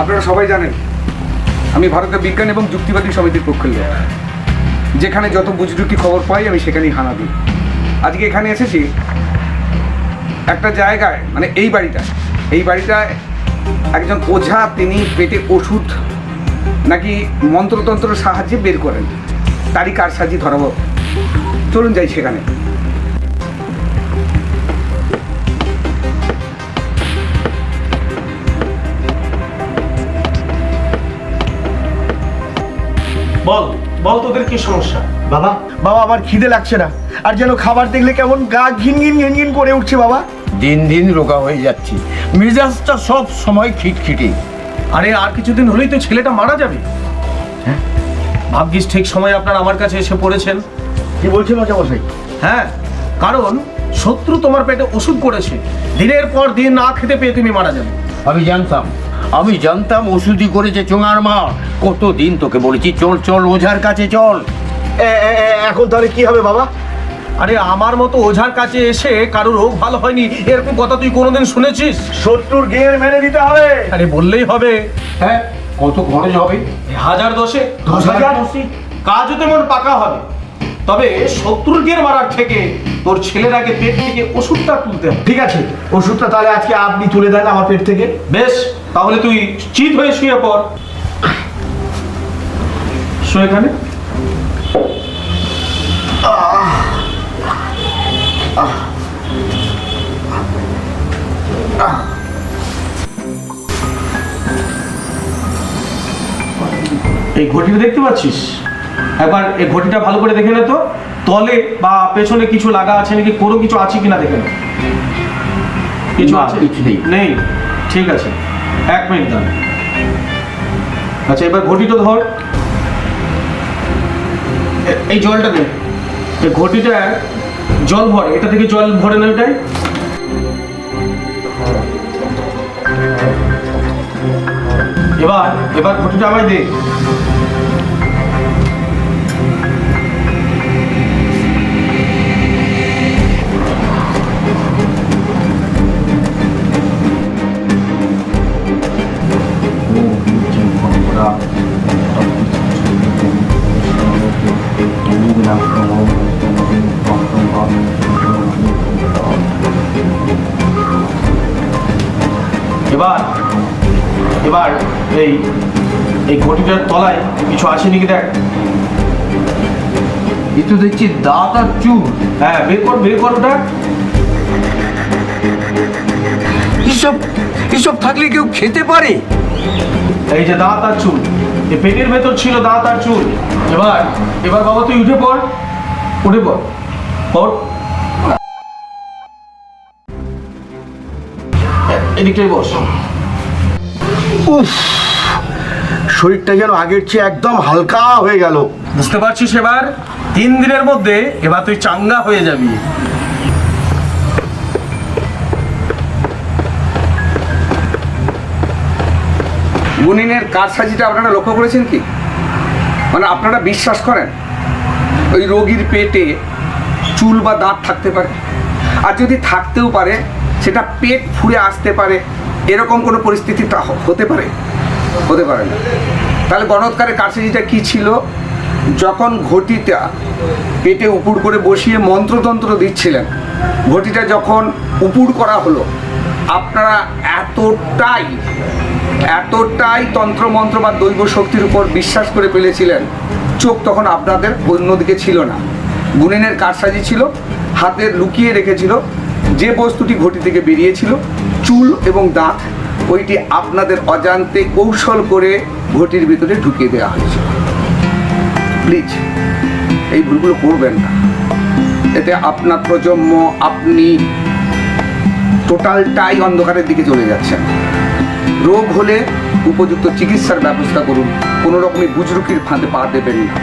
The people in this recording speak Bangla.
আপনারা সবাই জানেন, আমি ভারতের বিজ্ঞান এবং যুক্তিবাদী সমিতির পক্ষের লোক। যেখানে যত বুজরুকি খবর পাই, আমি সেখানেই হানা দিই। আজকে এখানে এসেছি, একটা জায়গায় মানে এই বাড়িটায় এই বাড়িটায় একজন ওঝা তিনি পেটে ওষুধ নাকি মন্ত্রতন্ত্রের সাহায্যে বের করেন। তারই কারসাজি ধরাবো। চলুন যাই সেখানে। বল বল তোদের কি সমস্যা? বাবা বাবা আমার খিদে লাগছে না। আর যেন খাবার দেখলে কেমন গা ঘিন ঘিন ঘিন ঘিন করে উঠছে বাবা। দিন দিন রোগা হয়ে যাচ্ছি। মেজাজটা সব সময় খিটখিটে। আরে আর কিছুদিন হলেই তো ছেলেটা মারা যাবে। হ্যাঁ? ভাগ্যিস ঠিক সময় আপনার আমার কাছে এসে পড়েছেন। কি বলছেন মজা মশাই? হ্যাঁ কারণ শত্রু তোমার পেটে ওষুধ করেছে। দিনের পর দিন না খেতে পেয়ে তুমি মারা যাবে। আমি জানতাম আমি জানতাম ওষুধই করেছে চোঙার মা। কতদিন তোকে বলেছি চল চল ওঝার কাছে চল। এ- এ- এ- এখন তাহলে কি হবে বাবা? আরে আমার মতো ওঝার কাছে এসে কারও রোগ ভালো হয়নি এরকম কথা তুই কোনোদিন শুনেছিস? শত্রুর গের মেনে দিতে হবে। আরে বললেই হবে। হ্যাঁ কত খরচ হবে? হাজার দশে দশ হাজার? কাজও তেমন পাকা হবে। তবে শত্রুর গের মারার থেকে তোর ছেলের আগে পেট থেকে ওষুধটা তুলতে হবে ঠিক আছে? ওষুধটা তাহলে আজকে আপনি তুলে দেন আমার পেট থেকে। বেশ তাহলে তুই চিত হয়ে শুয়ে পড়। শো এখানে। এই ঘটিটা দেখতে পাচ্ছিস? একবার এই ঘটিটা ভালো করে দেখে নে তো। তলে বা পেছনে কিছু লাগা আছে নাকি? কোনো কিছু আছে কিনা দেখে নে। কিছু আছে? কিছু নেই। নেই? ঠিক আছে। এক মিনিট দাঁড়া। আচ্ছা এবার ঘটিটা ধর। এই জলটা দে। এই ঘটিটা জল ভরে। এটা থেকে জল ভরে না এটাই এবার এবার ঘটিটা আমায় দে। এবার এবার এই এই ঘটিটার তলায় কিছু আছে নাকি দেখ? এ তো দেখছি দাঁত আর চুল। হ্যাঁ বের কর বের কর ওটা। এসব এসব থাকলে কেউ খেতে পারে। এই যে দাঁত আর চুল এই পেটের ভেতর ছিল দাঁত আর চুল। এবার এবার বাবা তুই উঠে পড় উঠে পড় পড়। এদিকটাই বস। উফ শরীরটা যেন আগের চেয়ে একদম হালকা হয়ে গেল। বুঝতে পারছিস এবার? তিন দিনের মধ্যে এবার তুই চাঙ্গা হয়ে যাবি। গুনিনের কারসাজিটা আপনারা লক্ষ্য করেছেন কি? মানে আপনারা বিশ্বাস করেন ওই রোগীর পেটে চুল বা দাঁত থাকতে পারে। আর যদি থাকতেও পারে, সেটা পেট ফুঁড়ে আসতে পারে, এরকম কোনো পরিস্থিতি হতে পারে? হতে পারে না। তাহলে গণৎকারের কারসাজিটা কি ছিল? যখন ঘটিটা পেটে উপুর করে বসিয়ে মন্ত্রতন্ত্র দিচ্ছিলেন, ঘটিটা যখন উপুর করা হলো, আপনারা এতটাই এতটাই তন্ত্রমন্ত্র বা দৈব শক্তির উপর বিশ্বাস করে ফেলেছিলেন, চোখ তখন আপনাদের অন্যদিকে ছিল না। গুনিনের কারসাজি ছিল হাতে লুকিয়ে রেখেছিল, যে বস্তুটি ঘটি থেকে বেরিয়েছিল, চুল এবং দাঁত, ওইটি আপনাদের অজান্তে কৌশল করে ঘটির ভিতরে ঢুকিয়ে দেওয়া হয়েছিল। প্লিজ, এই ভুলগুলো করবেন না। এতে আপনার প্রজন্ম, আপনি টোটালটাই অন্ধকারের দিকে চলে যাচ্ছেন। রোগ হলে উপযুক্ত চিকিৎসার ব্যবস্থা করুন। কোনো রকমই বুজরুকির ফাঁদে পা দেবেন না।